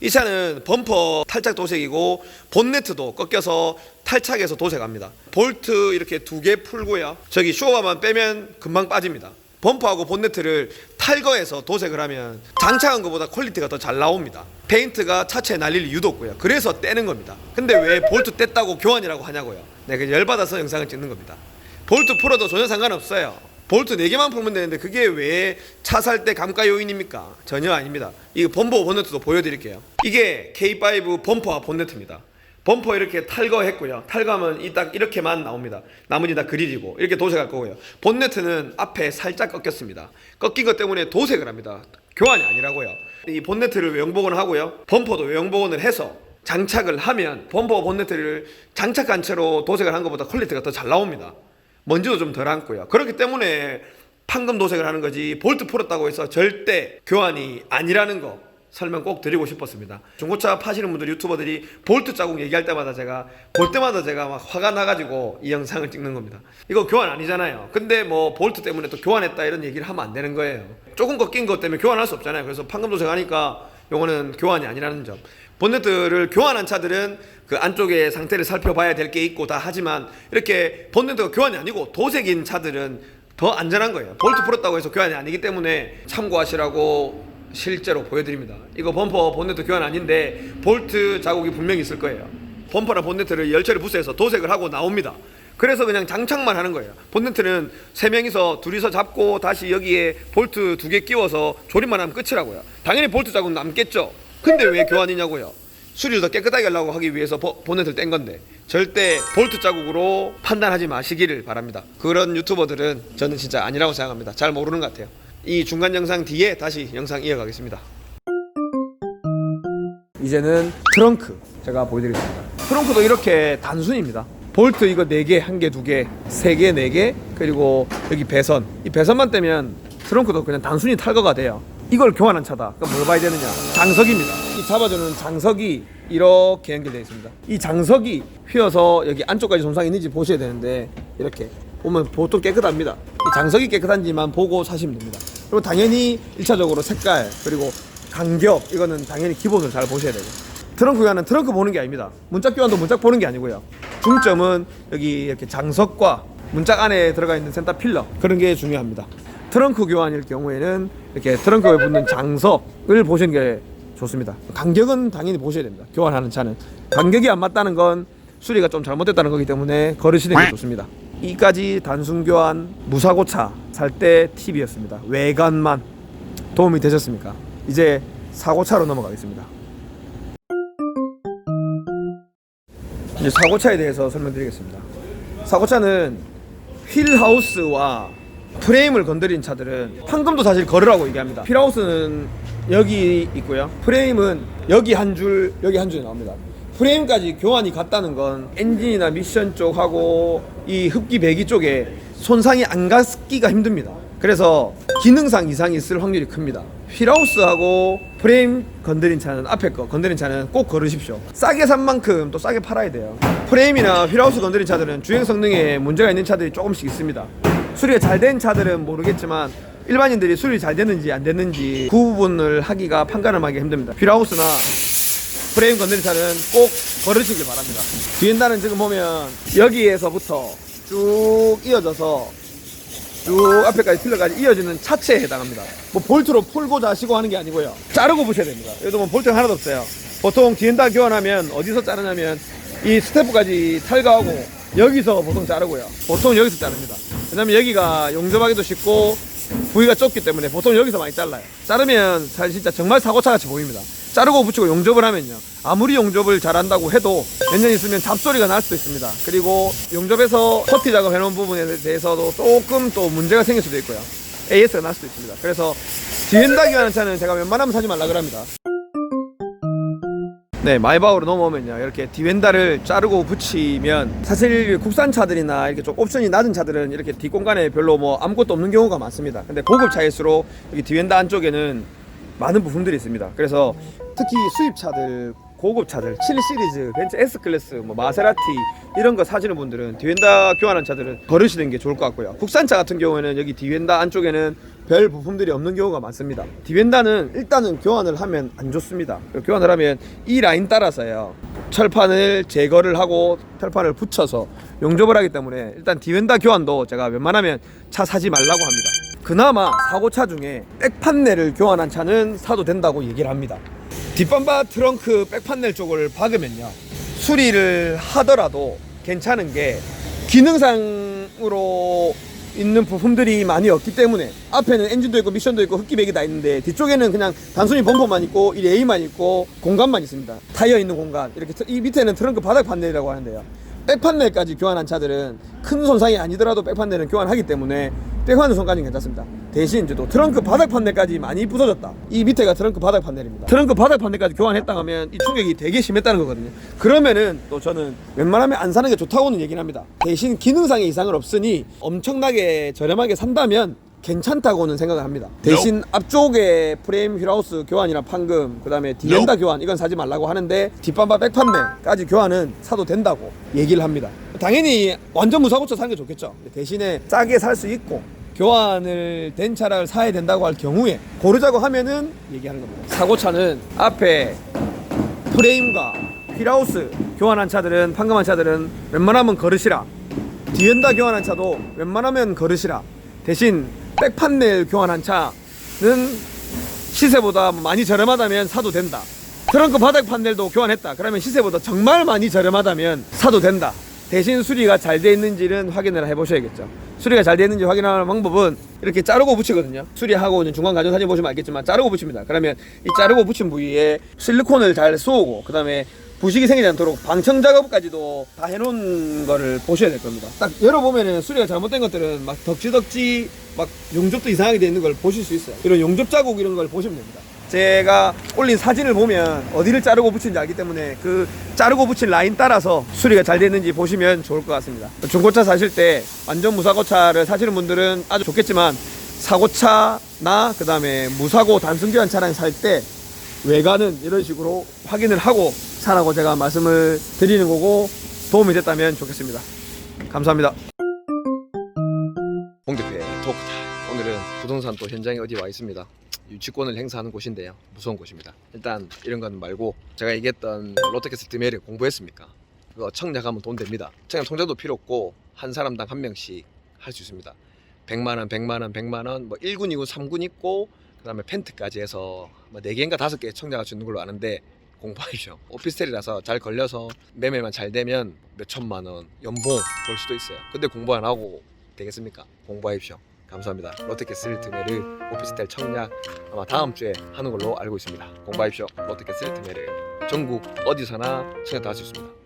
이 차는 범퍼 탈착 도색이고 본네트도 꺾여서 탈착해서 도색합니다. 볼트 이렇게 두 개 풀고요. 저기 쇼어만 빼면 금방 빠집니다. 범퍼하고 본네트를 탈거해서 도색을 하면 장착한 것보다 퀄리티가 더 잘 나옵니다. 페인트가 차체에 날릴 이유도 없고요. 그래서 떼는 겁니다. 근데 왜 볼트 뗐다고 교환이라고 하냐고요. 네, 그 열받아서 영상을 찍는 겁니다. 볼트 풀어도 전혀 상관없어요. 볼트 4개만 풀면 되는데 그게 왜 차 살 때 감가 요인입니까? 전혀 아닙니다. 이거 범퍼 본네트도 보여드릴게요. 이게 K5 범퍼와 본네트입니다. 범퍼 이렇게 탈거했고요. 탈거하면 이 딱 이렇게만 나옵니다. 나머지 다 그릴이고 이렇게 도색할 거고요. 본네트는 앞에 살짝 꺾였습니다. 꺾인 것 때문에 도색을 합니다. 교환이 아니라고요. 이 본네트를 외형복원을 하고요. 범퍼도 외형복원을 해서 장착을 하면 범퍼 본네트를 장착한 채로 도색을 한 것보다 퀄리티가 더 잘 나옵니다. 먼지도 좀덜 앉고요. 그렇기 때문에 판금 도색을 하는 거지 볼트 풀었다고 해서 절대 교환이 아니라는 거 설명 꼭 드리고 싶었습니다. 중고차 파시는 분들 유튜버들이 볼트 자국 얘기할 때마다 제가 볼 때마다 제가 막 화가 나가지고 이 영상을 찍는 겁니다. 이거 교환 아니잖아요. 근데 뭐 볼트 때문에 또 교환했다 이런 얘기를 하면 안 되는 거예요. 조금 꺾인 것 때문에 교환할 수 없잖아요. 그래서 판금 도색하니까 요거는 교환이 아니라는 점. 본네트를 교환한 차들은 그 안쪽에 상태를 살펴봐야 될 게 있고 다 하지만 이렇게 본네트가 교환이 아니고 도색인 차들은 더 안전한 거예요. 볼트 풀었다고 해서 교환이 아니기 때문에 참고하시라고 실제로 보여드립니다. 이거 범퍼 본네트 교환 아닌데 볼트 자국이 분명히 있을 거예요. 범퍼나 본네트를 열처리 부스에서 도색을 하고 나옵니다. 그래서 그냥 장착만 하는 거예요. 본네트는 세 명이서 둘이서 잡고 다시 여기에 볼트 두 개 끼워서 조립만 하면 끝이라고요. 당연히 볼트 자국 남겠죠. 근데 왜 교환이냐고요? 수리를 더 깨끗하게 하려고 하기 위해서 보- 본네트를 뗀 건데 절대 볼트 자국으로 판단하지 마시기를 바랍니다. 그런 유튜버들은 저는 진짜 아니라고 생각합니다. 잘 모르는 것 같아요. 이 중간 영상 뒤에 다시 영상 이어가겠습니다. 이제는 트렁크 제가 보여드리겠습니다. 트렁크도 이렇게 단순입니다. 볼트 이거 4개, 1개, 2개, 3개, 4개, 그리고 여기 배선. 이 배선만 떼면 트렁크도 그냥 단순히 탈거가 돼요. 이걸 교환한 차다. 그럼 뭘 봐야 되느냐? 장석입니다. 이 잡아주는 장석이 이렇게 연결되어 있습니다. 이 장석이 휘어서 여기 안쪽까지 손상이 있는지 보셔야 되는데 이렇게 보면 보통 깨끗합니다. 이 장석이 깨끗한지만 보고 사시면 됩니다. 그리고 당연히 1차적으로 색깔 그리고 간격 이거는 당연히 기본을 잘 보셔야 되고 트렁크 교환은 트렁크 보는 게 아닙니다. 문짝 교환도 문짝 보는 게 아니고요. 중점은 여기 이렇게 장석과 문짝 안에 들어가 있는 센터 필러 그런 게 중요합니다. 트렁크 교환일 경우에는 이렇게 트렁크에 붙는 장석을 보시는 게 좋습니다. 간격은 당연히 보셔야 됩니다. 교환하는 차는 간격이 안 맞다는 건 수리가 좀 잘못됐다는 거기 때문에 걸으시는 게 좋습니다. 이까지 단순 교환 무사고 차 살 때 팁이었습니다. 외관만 도움이 되셨습니까? 이제 사고차로 넘어가겠습니다. 이제 사고차에 대해서 설명드리겠습니다. 사고차는 휠하우스와 프레임을 건드린 차들은 판금도 사실 걸으라고 얘기합니다. 휠하우스는 여기 있고요. 프레임은 여기 한 줄, 여기 한 줄이 나옵니다. 프레임까지 교환이 갔다는 건 엔진이나 미션 쪽하고 이 흡기 배기 쪽에 손상이 안 갔기가 힘듭니다. 그래서 기능상 이상이 있을 확률이 큽니다. 휠하우스하고 프레임 건드린 차는 앞에 거 건드린 차는 꼭 걸으십시오. 싸게 산 만큼 또 싸게 팔아야 돼요. 프레임이나 휠하우스 건드린 차들은 주행 성능에 문제가 있는 차들이 조금씩 있습니다. 수리가 잘 된 차들은 모르겠지만 일반인들이 수리 잘 됐는지 안 됐는지 그 부분을 하기가 판가름 하기 힘듭니다. 휠하우스나 프레임 건드린 차는 꼭 걸으시길 바랍니다. 뒤엔다는 지금 보면 여기에서부터 쭉 이어져서 쭉 앞에까지 필러까지 이어지는 차체에 해당합니다. 뭐 볼트로 풀고 자시고 하는 게 아니고요. 자르고 부셔야 됩니다. 여기도 뭐 볼트가 하나도 없어요. 보통 뒤엔다 교환하면 어디서 자르냐면 이 스태프까지 탈거하고 여기서 보통 자르고요. 보통 여기서 자릅니다. 왜냐면 여기가 용접하기도 쉽고 부위가 좁기 때문에 보통 여기서 많이 잘라요. 자르면 사실 진짜 정말 사고차 같이 보입니다. 자르고 붙이고 용접을 하면요. 아무리 용접을 잘한다고 해도 몇 년 있으면 잡소리가 날 수도 있습니다. 그리고 용접해서 퍼티 작업 해놓은 부분에 대해서도 조금 또 문제가 생길 수도 있고요. AS가 날 수도 있습니다. 그래서 뒤엔다기 하는 차는 제가 웬만하면 사지 말라 그럽니다. 네, 마이바우로 넘어오면요. 이렇게 디웬다를 자르고 붙이면 사실 국산 차들이나 이렇게 좀 옵션이 낮은 차들은 이렇게 뒷공간에 별로 뭐 아무것도 없는 경우가 많습니다. 근데 고급 차일수록 여기 디웬다 안쪽에는 많은 부품들이 있습니다. 그래서 특히 수입차들 고급 차들 7 시리즈, 벤츠 S 클래스, 뭐 마세라티 이런 거 사시는 분들은 디웬다 교환한 차들은 걸으시는 게 좋을 것 같고요. 국산차 같은 경우에는 여기 디웬다 안쪽에는 별 부품들이 없는 경우가 많습니다. 디벤다는 일단은 교환을 하면 안 좋습니다. 교환을 하면 이 라인 따라서요. 철판을 제거를 하고 철판을 붙여서 용접을 하기 때문에 일단 디벤다 교환도 제가 웬만하면 차 사지 말라고 합니다. 그나마 사고차 중에 백판넬을 교환한 차는 사도 된다고 얘기를 합니다. 뒷범바 트렁크 백판넬 쪽을 박으면요. 수리를 하더라도 괜찮은 게 기능상으로 있는 부품들이 많이 없기 때문에 앞에는 엔진도 있고 미션도 있고 흡기백이 다 있는데 뒤쪽에는 그냥 단순히 범퍼만 있고 이 레일만 있고 공간만 있습니다. 타이어 있는 공간 이렇게 트- 이 밑에는 트렁크 바닥 판넬이라고 하는데요. 백판넬까지 교환한 차들은 큰 손상이 아니더라도 백판넬은 교환하기 때문에 백판넬 손까지는 괜찮습니다. 대신 또 트렁크 바닥 판넬까지 많이 부서졌다. 이 밑에가 트렁크 바닥 판넬입니다. 트렁크 바닥 판넬까지 교환했다 하면 이 충격이 되게 심했다는 거거든요. 그러면은 또 저는 웬만하면 안 사는 게 좋다고는 얘기를 합니다. 대신 기능상의 이상은 없으니 엄청나게 저렴하게 산다면 괜찮다고는 생각을 합니다. 대신 앞쪽에 프레임 휠하우스 교환이나 판금, 그 다음에 디엔다 교환 이건 사지 말라고 하는데 뒷반바 백판넬까지 교환은 사도 된다고 얘기를 합니다. 당연히 완전 무사고차 사는 게 좋겠죠. 대신에 싸게 살 수 있고 교환을 된 차를 사야 된다고 할 경우에 고르자고 하면은 얘기하는 겁니다. 사고차는 앞에 프레임과 휠하우스 교환한 차들은 판금한 차들은 웬만하면 거르시라 디엔다 교환한 차도 웬만하면 거르시라 대신 백판넬 교환한 차는 시세보다 많이 저렴하다면 사도 된다. 트렁크 바닥 판넬도 교환했다. 그러면 시세보다 정말 많이 저렴하다면 사도 된다. 대신 수리가 잘 돼 있는지는 확인을 해보셔야겠죠. 수리가 잘 돼 있는지 확인하는 방법은 이렇게 자르고 붙이거든요. 수리하고 있는 중간 과정 사진 보시면 알겠지만 자르고 붙입니다. 그러면 이 자르고 붙인 부위에 실리콘을 잘 쏘고 그 다음에 부식이 생기지 않도록 방청 작업까지도 다 해놓은 거를 보셔야 될 겁니다. 딱 열어보면은 수리가 잘못된 것들은 막 덕지덕지 막 용접도 이상하게 돼 있는 걸 보실 수 있어요. 이런 용접 자국 이런 걸 보시면 됩니다. 제가 올린 사진을 보면 어디를 자르고 붙인지 알기 때문에 그 자르고 붙인 라인 따라서 수리가 잘 됐는지 보시면 좋을 것 같습니다. 중고차 사실 때 완전 무사고차를 사시는 분들은 아주 좋겠지만 사고차나 그 다음에 무사고 단순 교환 차량 살 때 외관은 이런 식으로 확인을 하고 사라고 제가 말씀을 드리는 거고 도움이 됐다면 좋겠습니다. 감사합니다. 홍 대표의 토크타임. 오늘은 부동산 또 현장에 어디 와 있습니다. 유치권을 행사하는 곳인데요. 무서운 곳입니다. 일단 이런 건 말고 제가 얘기했던 롯데캐슬 드메를 공부했습니까? 그거 청약하면 돈 됩니다. 청약 통장도 필요 없고 한 사람당 한 명씩 할 수 있습니다. 100만 원, 100만 원, 100만 원, 뭐 1군, 2군, 3군 있고 그다음에 펜트까지 해서 뭐 4개인가 5개 청약할 수 있는 걸로 아는데 공부하십시오. 오피스텔이라서 잘 걸려서 매매만 잘 되면 몇 천만 원 연봉 벌 수도 있어요. 근데 공부 안 하고 되겠습니까? 공부하십시오. 감사합니다. 롯데캐슬 드메르 오피스텔 청약 아마 다음 주에 하는 걸로 알고 있습니다. 공부하십시오. 롯데캐슬 드메르 전국 어디서나 청약 다 할 수 있습니다.